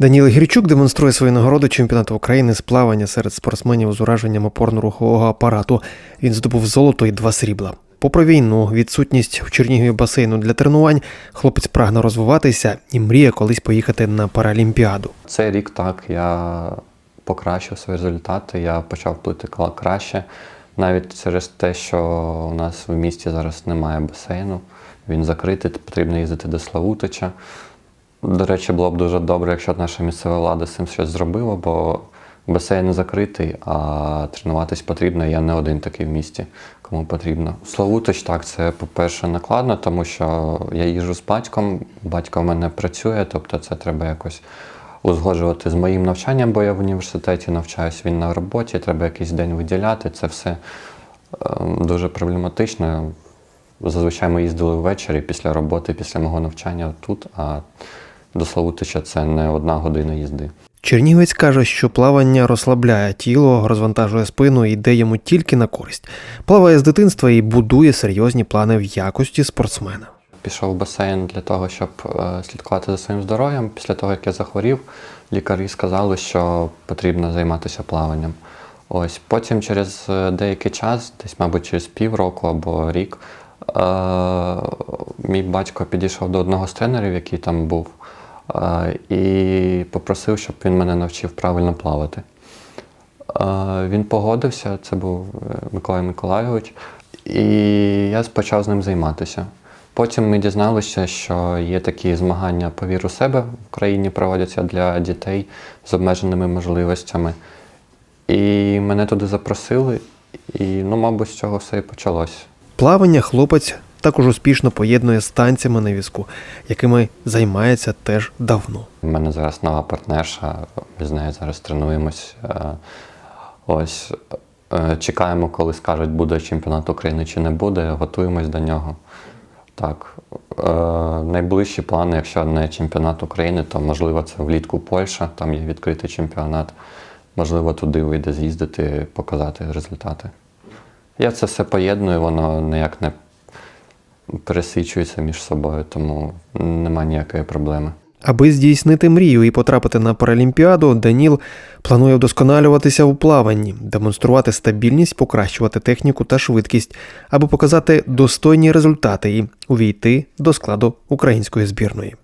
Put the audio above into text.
Даніл Гірчук демонструє свою нагороду чемпіонату України з плавання серед спортсменів з ураженням опорно-рухового апарату. Він здобув золото і два срібла. Попри війну, відсутність в Чернігові басейну для тренувань, хлопець прагне розвиватися і мріє колись поїхати на Паралімпіаду. Цей рік так я покращив свої результати, я почав плити краще. Навіть через те, що у нас в місті зараз немає басейну, він закритий, потрібно їздити до Славутича. До речі, було б дуже добре, якщо наша місцева влада з цим щось зробила, бо басейн не закритий, а тренуватись потрібно. Я не один такий в місті, кому потрібно. Славутич, так, це, по-перше, накладно, тому що я їжджу з батьком, батько в мене працює, тобто це треба якось узгоджувати з моїм навчанням, бо я в університеті навчаюсь, він на роботі, треба якийсь день виділяти. Це все е, дуже проблематично. Зазвичай ми їздили ввечері після роботи, після мого навчання тут, а до Славутича це не одна година їзди. Чернігівець каже, що плавання розслабляє тіло, розвантажує спину і йде йому тільки на користь. Плаває з дитинства і будує серйозні плани в якості спортсмена. Пішов в басейн для того, щоб е, слідкувати за своїм здоров'ям. Після того, як я захворів, лікарі сказали, що потрібно займатися плаванням. Ось потім через е, деякий час, десь, мабуть, через півроку або рік, е- мій батько підійшов до одного з тренерів, який там був, і попросив, щоб він мене навчив правильно плавати. Він погодився, це був е, Миколай Миколайович, і я почав з ним займатися. Потім ми дізналися, що є такі змагання по віру себе в Україні проводяться для дітей з обмеженими можливостями. І мене туди запросили, і, ну, мабуть, з цього все і почалось. Плавання хлопець також успішно поєднує з танцями на візку, якими займається теж давно. У мене зараз нова партнерша, ми з нею зараз тренуємось. Е, Ось е, чекаємо, коли скажуть, буде чемпіонат України чи не буде, готуємось до нього. Так. Е, найближчі плани, якщо не чемпіонат України, то можливо це влітку Польща, там є відкритий чемпіонат. Можливо, туди вийде з'їздити, показати результати. Я це все поєдную, воно ніяк не пересичується між собою, тому немає ніякої проблеми. Аби здійснити мрію і потрапити на Паралімпіаду, Даніл планує вдосконалюватися у плаванні, демонструвати стабільність, покращувати техніку та швидкість, аби показати достойні результати і увійти до складу української збірної.